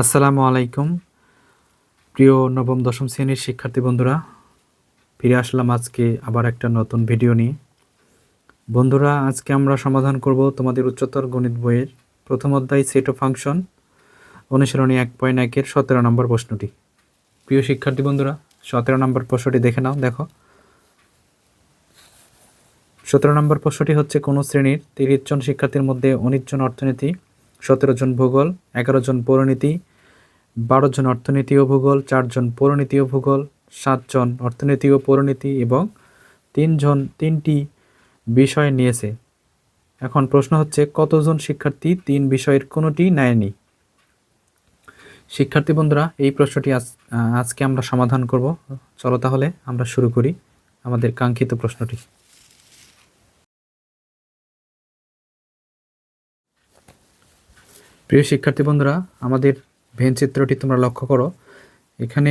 আসসালামু আলাইকুম। প্রিয় নবম, দশম শ্রেণির শিক্ষার্থী বন্ধুরা, ফিরে আসলাম আজকে আবার একটা নতুন ভিডিও নিয়ে। বন্ধুরা, আজকে আমরা সমাধান করব তোমাদের উচ্চতর গণিত বইয়ের প্রথম অধ্যায় সেট অফ ফাংশন অনুশীলনী এক পয়েন্ট একের সতেরো নম্বর প্রশ্নটি। প্রিয় শিক্ষার্থী বন্ধুরা, সতেরো নম্বর প্রশ্নটি দেখে নাও, দেখো। সতেরো নম্বর প্রশ্নটি হচ্ছে কোনো শ্রেণির তিরিশ জন শিক্ষার্থীর মধ্যে উনিশ জন অর্থনীতি সতেরো জন ভূগোল, এগারো জন পৌরনীতি, বারো জন অর্থনীতি ও ভূগোল চারজন পৌরনীতি ও ভূগোল সাতজন অর্থনীতি ও পৌরনীতি এবং তিনজন তিনটি বিষয় নিয়েছে। এখন প্রশ্ন হচ্ছে, কতজন শিক্ষার্থী তিন বিষয়ের কোনোটি নেয়নি? শিক্ষার্থী বন্ধুরা, এই প্রশ্নটি আজ আজকে আমরা সমাধান করব। চলো তাহলে আমরা শুরু করি আমাদের কাঙ্ক্ষিত প্রশ্নটি। প্রিয় শিক্ষার্থী বন্ধুরা, আমাদের ভেন চিত্রটি তোমরা লক্ষ্য করো। এখানে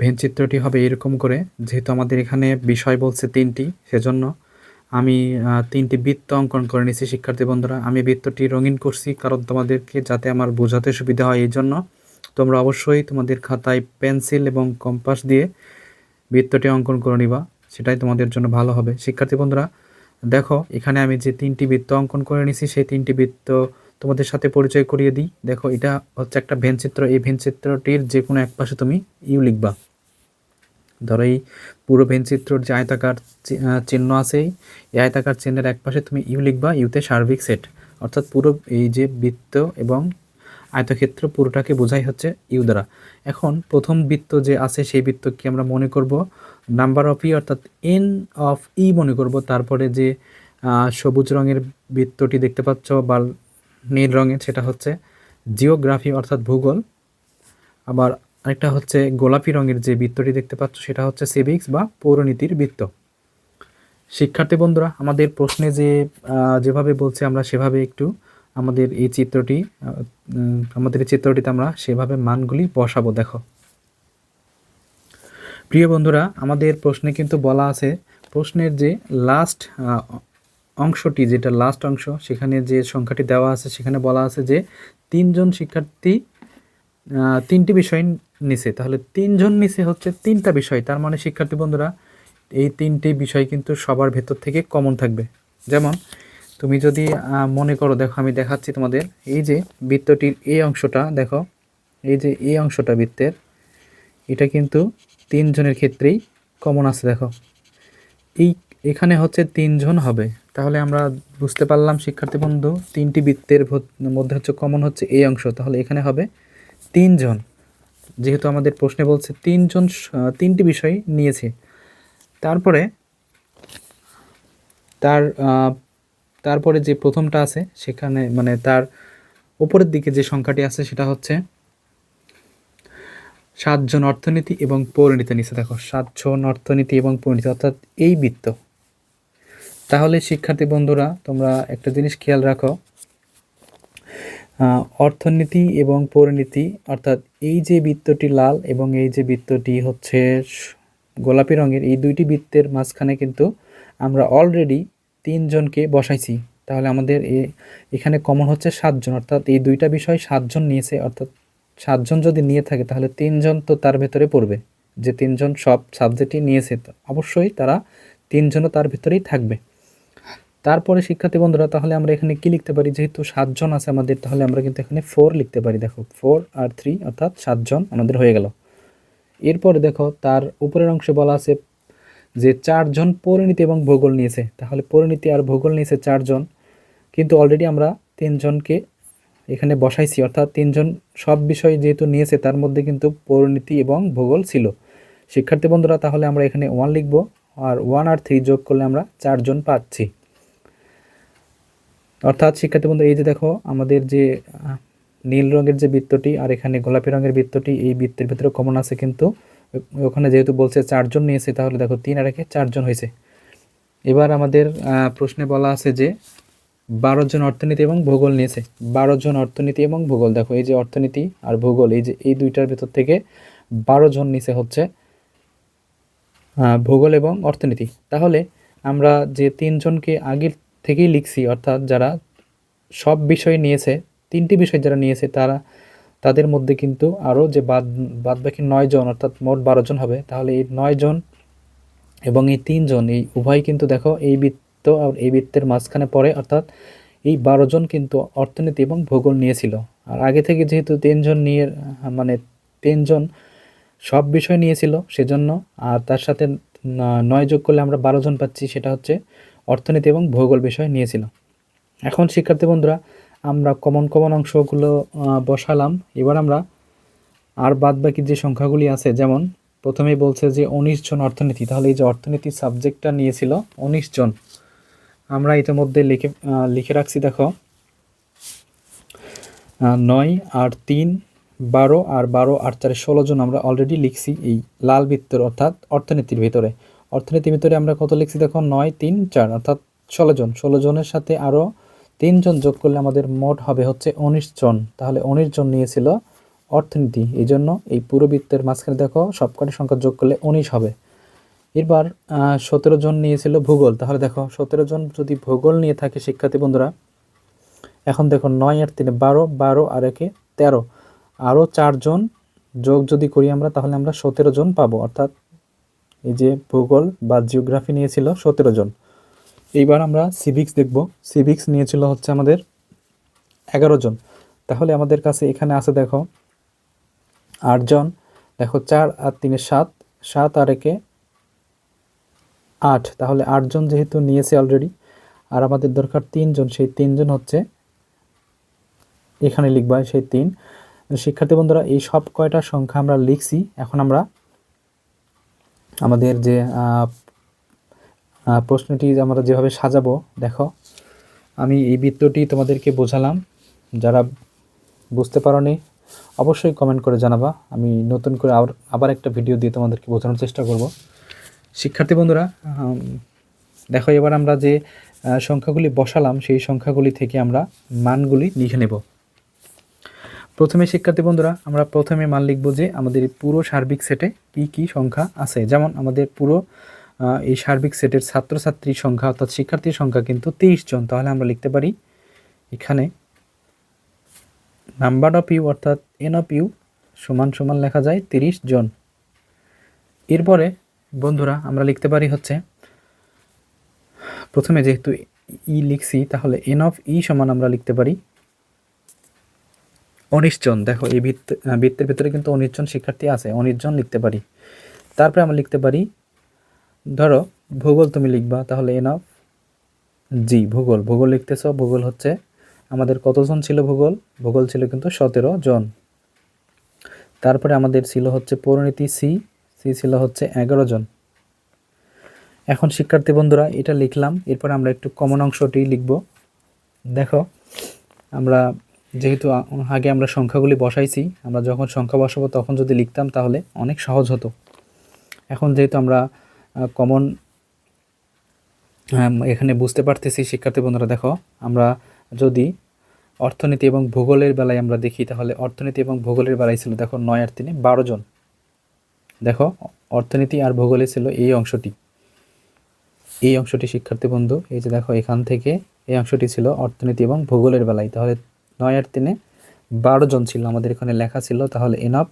ভেন চিত্রটি হবে এরকম করে, যেহেতু আমাদের এখানে বিষয় বলছে তিনটি, সেজন্য আমি তিনটি বৃত্ত অঙ্কন করে নিয়েছি শিক্ষার্থী বন্ধুরা। আমি বৃত্তটি রঙিন করছি কারণ তোমাদেরকে যাতে আমার বোঝাতে সুবিধা হয় এই জন্য। তোমরা অবশ্যই তোমাদের খাতায় পেন্সিল এবং কম্পাস দিয়ে বৃত্তটি অঙ্কন করে নিবা, সেটাই তোমাদের জন্য ভালো হবে। শিক্ষার্থী বন্ধুরা, দেখো, এখানে আমি যে তিনটি বৃত্ত অঙ্কন করে নিয়েছি, সেই তিনটি বৃত্ত তোমাদের সাথে পরিচয় করিয়ে দিই। দেখো, এটা হচ্ছে একটা ভেনচিত্র এই ভেনচিত্রটির যে কোনো এক পাশে তুমি ইউ লিখবা। ধরো, এই পুরো ভেনচিত্রর যে আয়তাকার চিহ্ন আছে, এই আয়তাকার চিহ্নের এক পাশে তুমি ইউ লিখবা ইউতে সার্বিক সেট। অর্থাৎ পুরো এই যে বৃত্ত এবং আয়তক্ষেত্র পুরোটাকে বোঝাই হচ্ছে ইউ দ্বারা। এখন প্রথম বৃত্ত যে আছে, সেই বৃত্তকে আমরা মনে করব নাম্বার অফ ই, অর্থাৎ এন অফ ই মনে করব। তারপরে যে সবুজ রঙের বৃত্তটি দেখতে পাচ্ছ, বা নীল রঙের, সেটা হচ্ছে জিওগ্রাফি অর্থাৎ ভূগোল। আবার আরেকটা হচ্ছে গোলাপি রঙের যে বৃত্তটি দেখতে পাচ্ছ, সেটা হচ্ছে সিভিক্স বা পৌরনীতির বৃত্ত। শিক্ষার্থী বন্ধুরা, আমাদের প্রশ্নে যে যেভাবে বলছে আমরা সেভাবে একটু আমাদের এই চিত্রটি আমাদের এই চিত্রটিতে আমরা সেভাবে মানগুলি বসাবো, দেখো। প্রিয় বন্ধুরা, আমাদের প্রশ্নে কিন্তু বলা আছে, প্রশ্নের যে লাস্ট অংশটি, যেটা লাস্ট অংশ, সেখানে যে সংখ্যাটি দেওয়া আছে, সেখানে বলা আছে যে তিনজন শিক্ষার্থী তিনটি বিষয় নিছে। তাহলে তিনজন নিচে হচ্ছে তিনটা বিষয়। তার মানে শিক্ষার্থী বন্ধুরা, এই তিনটি বিষয় কিন্তু সবার ভেতর থেকে কমন থাকবে। যেমন, তুমি যদি মনে করো, দেখো, আমি দেখাচ্ছি তোমাদের, এই যে বৃত্তটির এই অংশটা, দেখো, এই যে এই অংশটা বৃত্তের, এটা কিন্তু তিনজনের ক্ষেত্রেই কমন আছে, দেখো। এই, এখানে হচ্ছে তিনজন হবে। তাহলে আমরা বুঝতে পারলাম, শিক্ষার্থী বন্ধু, তিনটি বৃত্তের মধ্যে হচ্ছে কমন হচ্ছে এই অংশ। তাহলে এখানে হবে তিনজন। যেহেতু আমাদের প্রশ্নে বলছে তিনজন তিনটি বিষয় নিয়েছে। তারপরে, তার তারপরে যে প্রথমটা আছে, সেখানে মানে তার উপরের দিকে যে সংখ্যাটি আছে, সেটা হচ্ছে সাতজন অর্থনীতি এবং পরিণীতি নিচে। দেখো, সাতজন অর্থনীতি এবং পরিণীতি, অর্থাৎ এই বৃত্ত। তাহলে শিক্ষার্থী বন্ধুরা, তোমরা একটা জিনিস খেয়াল রাখো। অর্থনীতি এবং পরিণীতি, অর্থাৎ এই যে বৃত্তটি লাল এবং এই যে বৃত্তটি হচ্ছে গোলাপি রঙের, এই দুইটি বৃত্তের মাঝখানে কিন্তু আমরা অলরেডি তিনজনকে বসাইছি। তাহলে আমাদের এ এখানে কমন হচ্ছে সাতজন, অর্থাৎ এই দুইটা বিষয় সাতজন নিয়েছে, অর্থাৎ সাতজন যদি নিয়ে থাকে, তাহলে তিনজন তো তার ভেতরে পড়বে। যে তিনজন সব সাবজেক্টই নিয়েছে অবশ্যই তারা তিনজনও তার ভেতরেই থাকবে। তারপরে শিক্ষার্থী বন্ধুরা, তাহলে আমরা এখানে কি লিখতে পারি? যেহেতু সাতজন আছে আমাদের, তাহলে আমরা কিন্তু এখানে ফোর লিখতে পারি। দেখো ফোর আর থ্রি অর্থাৎ সাতজন আমাদের হয়ে গেল। এরপরে দেখো, তার উপরের অংশে বলা আছে যে চারজন পরিণীতি এবং ভূগোল নিয়েছে। তাহলে পরিণীতি আর ভূগোল নিয়েছে চারজন, কিন্তু অলরেডি আমরা তিনজনকে এখানে বসাইছি। অর্থাৎ তিনজন সব বিষয় যেহেতু নিয়েছে, তার মধ্যে কিন্তু পরিণীতি এবং ভূগোল ছিল। শিক্ষার্থী বন্ধুরা, তাহলে আমরা এখানে ওয়ান লিখব, আর ওয়ান আর থ্রি যোগ করলে আমরা চারজন পাচ্ছি। অর্থাৎ শিক্ষার্থী বন্ধু, এই যে দেখো, আমাদের যে নীল রঙের যে বৃত্তটি আর এখানে গোলাপি রঙের বৃত্তটি, এই বৃত্তের ভিতরে কমন আছে কিন্তু ওখানে যেহেতু বলছে চারজন নিয়েছে, তাহলে দেখো তিন আর একে চারজন হয়েছে। এবার আমাদের প্রশ্নে বলা আছে যে, বারো জন অর্থনীতি এবং ভূগোল নিয়েছে। বারো জন অর্থনীতি এবং ভূগোল, দেখো এই যে অর্থনীতি আর ভূগোল, এই যে, এই দুইটার ভিতর থেকে বারো জন নিচে হচ্ছে ভূগোল এবং অর্থনীতি। তাহলে আমরা যে তিনজনকে আগের থেকেই লিখছি, অর্থাৎ যারা সব বিষয় নিয়েছে, তিনটি বিষয় যারা নিয়েছে, তারা, তাদের মধ্যে কিন্তু আরও যে বাদ বাদ বাকি নয় জন, অর্থাৎ মোট বারো জন হবে, তাহলে এই নয় জন এবং এই তিনজন এই উভয় কিন্তু দেখো এই বৃত্ত আর এই বৃত্তের মাঝখানে পড়ে, অর্থাৎ এই বারো জন কিন্তু অর্থনীতি এবং ভূগোল নিয়েছিল। আর আগে থেকে যেহেতু তিনজন নিয়ে মানে তিনজন সব বিষয় নিয়েছিল সেজন্য, আর তার সাথে নয় যোগ করলে আমরা বারো জন পাচ্ছি, সেটা হচ্ছে অর্থনীতি এবং ভূগোল বিষয় নিয়েছিল। এখন, শিক্ষার্থী বন্ধুরা, আমরা কমন কমন অংশগুলো বসালাম। এবার আমরা আর বাদ বাকি যে সংখ্যাগুলি আছে, যেমন প্রথমেই বলছে যে উনিশ জন অর্থনীতি। তাহলে এই যে অর্থনীতি সাবজেক্টটা নিয়েছিল উনিশ জন। আমরা ইতিমধ্যে লিখে লিখে রাখছি, দেখো। নয় আর তিন, বারো আর বারো আর চারে ষোলো জন আমরা অলরেডি লিখছি এই লাল বৃত্তর, অর্থাৎ অর্থনীতির ভিতরে। অর্থনীতির ভিতরে আমরা কত লিখছি? দেখো, নয়, তিন, চার, অর্থাৎ ষোলো জন। ষোলো জনের সাথে আরও তিনজন যোগ করলে আমাদের মোট হবে হচ্ছে উনিশ জন। তাহলে উনিশ জন নিয়েছিল অর্থনীতি। এই জন্য এই পুরো বৃত্তের মাঝখানে দেখো, সবকটি সংখ্যা যোগ করলে উনিশ হবে। এবার সতেরো জন নিয়েছিল ভূগোল। তাহলে দেখো, সতেরো জন যদি ভূগোল নিয়ে থাকে শিক্ষার্থী বন্ধুরা, এখন দেখো নয় আর তিনে বারো বারো আর একে তেরো। আরও চারজন যোগ যদি করি আমরা, তাহলে আমরা সতেরো জন পাবো। অর্থাৎ এই যে ভূগোল বা জিওগ্রাফি নিয়েছিল সতেরো জন। এইবার আমরা সিভিক্স দেখব। সিভিক্স নিয়েছিল হচ্ছে আমাদের এগারো জন। তাহলে আমাদের কাছে এখানে আছে দেখো আটজন দেখো চার আর তিনে সাত সাত আর একে আট। তাহলে আটজন যেহেতু নিয়েছে অলরেডি আর আমাদের দরকার তিনজন সেই তিনজন হচ্ছে এখানে লিখবা, সেই তিন। শিক্ষার্থী বন্ধুরা, এই সব কয়টা সংখ্যা আমরা লিখছি, এখন আমরা আমাদের যে প্রশ্নটি আমরা যেভাবে সাজাবো, দেখো, আমি এই বৃত্তটি তোমাদেরকে বোঝালাম। যারা বুঝতে পারোনি, অবশ্যই কমেন্ট করে জানাবা। আমি নতুন করে আবার আবার একটা ভিডিও দিয়ে তোমাদেরকে বোঝানোর চেষ্টা করব। শিক্ষার্থী বন্ধুরা দেখো, এবার আমরা যে সংখ্যাগুলি বসালাম, সেই সংখ্যাগুলি থেকে আমরা মানগুলি লিখে নেব। প্রথমে, শিক্ষার্থী বন্ধুরা, আমরা প্রথমে মান লিখব যে আমাদের পুরো সার্বিক সেটে কি কি সংখ্যা আছে। যেমন আমাদের পুরো এই সার্বিক সেটের ছাত্রছাত্রীর সংখ্যা অর্থাৎ শিক্ষার্থীর সংখ্যা কিন্তু তেইশ জন। তাহলে আমরা লিখতে পারি এখানে নাম্বার অফ ইউ অর্থাৎ এন অফ ইউ সমান সমান লেখা যায় তিরিশ জন। এরপরে বন্ধুরা, আমরা লিখতে পারি হচ্ছে, প্রথমে যেহেতু ই লিখছি, তাহলে এন অফ ই সমান আমরা লিখতে পারি উনিশ জন দেখো এই আহ, বৃত্তের ভিতরে কিন্তু উনিশ জন শিক্ষার্থী আছে উনিশ জন লিখতে পারি। তারপরে আমরা লিখতে পারি ধরো ভূগোল তুমি লিখবা তাহলে এন অফ জি ভূগোল। ভূগোল লিখতেছ ভূগোল হচ্ছে আমাদের কতজন ছিল ভূগোল? ভূগোল ছিল কিন্তু সতেরো জন। তারপরে আমাদের ছিল হচ্ছে পরিণতি সি সি ছিল হচ্ছে এগারো জন। এখন শিক্ষার্থী বন্ধুরা এটা লিখলাম এরপর আমরা একটু কমন অংশটি লিখব। দেখো আমরা যেহেতু আগে আমরা সংখ্যাগুলি বসাইছি, আমরা যখন সংখ্যা বসাবো তখন যদি লিখতাম তাহলে অনেক সহজ হতো। এখন যেহেতু আমরা কমন এখানে বুঝতে পারতেছি, শিক্ষার্থী বন্ধুরা দেখো, আমরা যদি অর্থনীতি এবং ভূগোলের বেলায় আমরা দেখি, তাহলে অর্থনীতি এবং ভূগোলের বেলায় ছিল দেখো নয় আর তিনে বারো জন। দেখো, অর্থনীতি আর ভূগোলে ছিল এই অংশটি। এই অংশটি, শিক্ষার্থী বন্ধু, এই যে দেখো এখান থেকে এই অংশটি ছিল অর্থনীতি এবং ভূগোলের বেলায়। তাহলে নয় আর তিনে বারো জন ছিল, আমাদের এখানে লেখা ছিল, তাহলে এনফ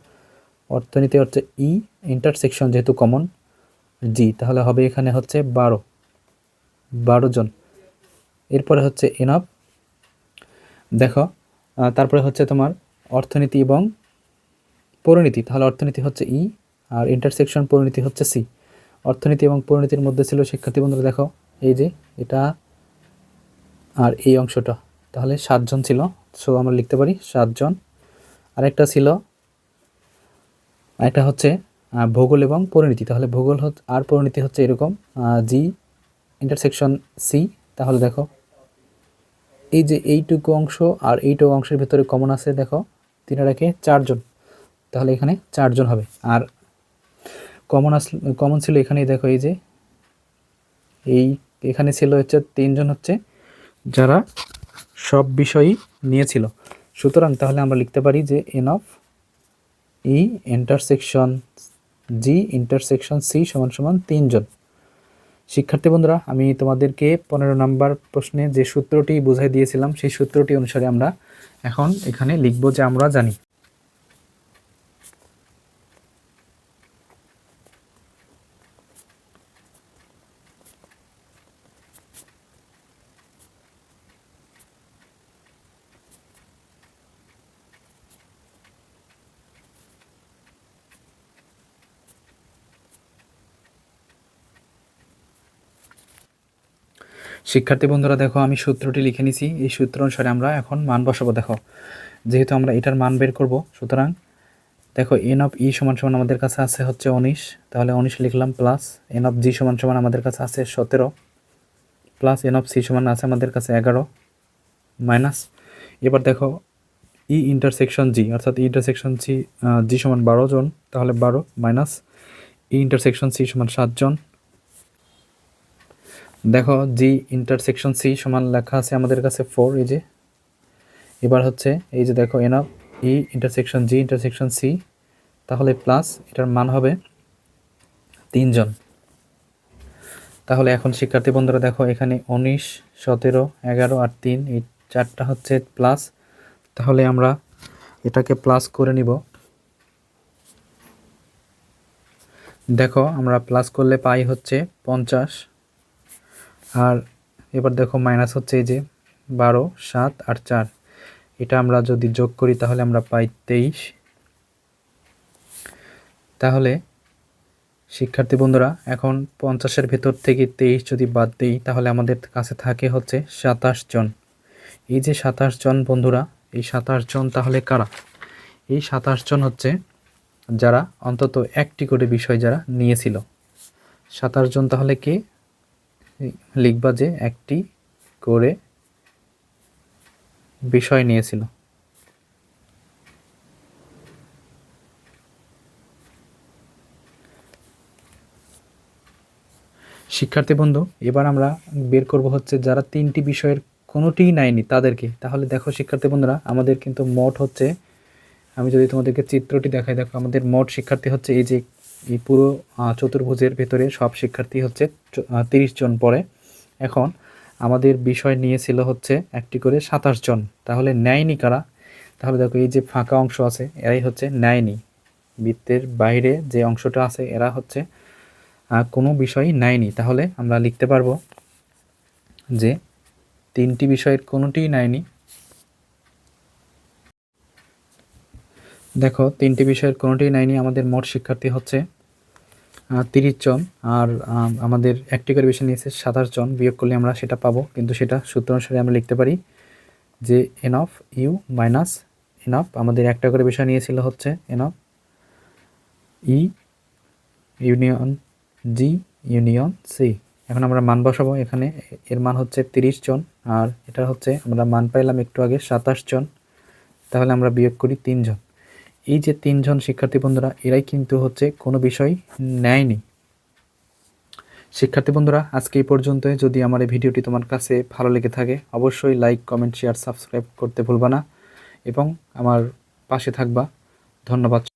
অর্থনীতি হচ্ছে ই ইন্টারসেকশন যেহেতু কমন জি তাহলে হবে এখানে হচ্ছে বারো। বারো জন। এরপরে হচ্ছে এনফ দেখো তারপরে হচ্ছে তোমার অর্থনীতি এবং পরিণীতি, তাহলে অর্থনীতি হচ্ছে ই আর ইন্টারসেকশন পরিণীতি হচ্ছে সি অর্থনীতি এবং পরিণীতির মধ্যে ছিল শিক্ষার্থী বন্ধুরা, দেখো, এই যে এটা আর এই অংশটা, তাহলে সাতজন ছিল। সো আমরা লিখতে পারি সাতজন। আরেকটা ছিল, আরেকটা হচ্ছে ভূগোল এবং পরিণতি। তাহলে ভূগোল আর পরিণতি হচ্ছে এরকম জি ইন্টারসেকশন সি তাহলে দেখো, এই যে এইটুকু অংশ আর এইটুকু অংশের ভিতরে কমন আছে, দেখো তিনারাকে চারজন। তাহলে এখানে চারজন হবে। আর কমন আস কমন ছিল এখানেই, দেখো, এই যে, এই, এখানে ছিল হচ্ছে তিনজন হচ্ছে যারা সব বিষয়ই নিয়েছিল। সুতরাং তাহলে আমরা লিখতে পারি যে N of E intersection G intersection C সমান সমান তিনজন শিক্ষার্থী বন্ধুরা, আমি তোমাদেরকে পনেরো নাম্বার প্রশ্নে যে সূত্রটি বুঝাই দিয়েছিলাম, সেই সূত্রটি অনুসারে আমরা এখন এখানে লিখব যে আমরা জানি। শিক্ষার্থী বন্ধুরা, দেখো, আমি সূত্রটি লিখে নিছি। এই সূত্র অনুসারে আমরা এখন মান বসাবো, দেখো। যেহেতু আমরা এটার মান বের করব, সুতরাং দেখো এন অফ ই সমান সমান আমাদের কাছে আছে হচ্ছে উনিশ। তাহলে উনিশ লিখলাম প্লাস এন অফ জি সমান সমান আমাদের কাছে আছে সতেরো। প্লাস এন অফ সি সমান আছে আমাদের কাছে এগারো। মাইনাস এবার দেখো ই ইন্টারসেকশন জি অর্থাৎ ই ইন্টারসেকশন সি জি সমান বারো জন, তাহলে বারো মাইনাস ই ইন্টারসেকশন সি সমান সাতজন দেখো জি ইন্টারসেকশন সি সমান লেখা আছে আমাদের কাছে ফোর এই যে। এবার হচ্ছে, এই যে দেখো N of E intersection G intersection C তাহলে প্লাস এটার মান হবে তিনজন। তাহলে এখন শিক্ষার্থী বন্ধুরা দেখো, এখানে উনিশ, সতেরো, এগারো আর তিন, এই চারটা হচ্ছে প্লাস তাহলে আমরা এটাকে প্লাস করে নিব। দেখো, আমরা প্লাস করলে পাই হচ্ছে পঞ্চাশ। আর এবার দেখো মাইনাস হচ্ছে এই যে বারো, সাত আর চার। এটা আমরা যদি যোগ করি তাহলে আমরা পাই তেইশ। তাহলে শিক্ষার্থী বন্ধুরা, এখন পঞ্চাশের ভেতর থেকে তেইশ যদি বাদ দিই, তাহলে আমাদের কাছে থাকে হচ্ছে সাতাশ জন। এই যে সাতাশ জন বন্ধুরা, এই সাতাশ জন তাহলে কারা? এই সাতাশ জন হচ্ছে যারা অন্তত একটি করে বিষয় যারা নিয়েছিল। সাতাশ জন তাহলে কে? লিখবা যে একটি করে বিষয় নিয়েছিল। শিক্ষার্থী বন্ধু, এবার আমরা বের করব হচ্ছে যারা তিনটি বিষয়ের কোনোটিই নেয়নি তাদেরকে। তাহলে দেখো শিক্ষার্থী বন্ধুরা, আমাদের কিন্তু মোট হচ্ছে, আমি যদি তোমাদেরকে চিত্রটি দেখাই, দেখো আমাদের মোট শিক্ষার্থী হচ্ছে এই যে এই পুরো চতুর্ভুজের ভেতরে সব শিক্ষার্থী হচ্ছে তিরিশ জন পড়ে। এখন আমাদের বিষয় নিয়েছিল হচ্ছে একটি করে সাতাশ জন। তাহলে নেয়নি কারা? তাহলে দেখো এই যে ফাঁকা অংশ আছে, এরাই হচ্ছে নেয়নি বৃত্তের বাইরে যে অংশটা আছে, এরা হচ্ছে কোনো বিষয়ই নেয়নি তাহলে আমরা লিখতে পারব যে তিনটি বিষয়ের কোনোটিই নেয়নি দেখো, তিনটি বিষয়ের কোনোটিই নেয়নি আমাদের মোট শিক্ষার্থী হচ্ছে তিরিশ জন, আর আমাদের একটি করে বিষয় নিয়েছে সাতাশ জন, বিয়োগ করলে আমরা সেটা পাবো, কিন্তু সেটা সূত্র অনুসারে আমরা লিখতে পারি যে N of U minus N of আমাদের একটা করে বিষয় নিয়েছিল হচ্ছে N of E union G union C এখন আমরা মান বসাবো এখানে, এর মান হচ্ছে তিরিশ জন, আর এটা হচ্ছে আমরা মান পাইলাম একটু আগে সাতাশ জন, তাহলে আমরা বিয়োগ করি তিনজন এই যে তিনজন শিক্ষার্থী বন্ধুরা, এরাই কিন্তু হচ্ছে কোনো বিষয় নেয়নি। শিক্ষার্থী বন্ধুরা, আজকে এই পর্যন্ত যদি আমার এই ভিডিওটি তোমার কাছে ভালো লেগে থাকে, অবশ্যই লাইক কমেন্ট শেয়ার সাবস্ক্রাইব করতে ভুলবা না। এবং আমার পাশে থাকবা। ধন্যবাদ।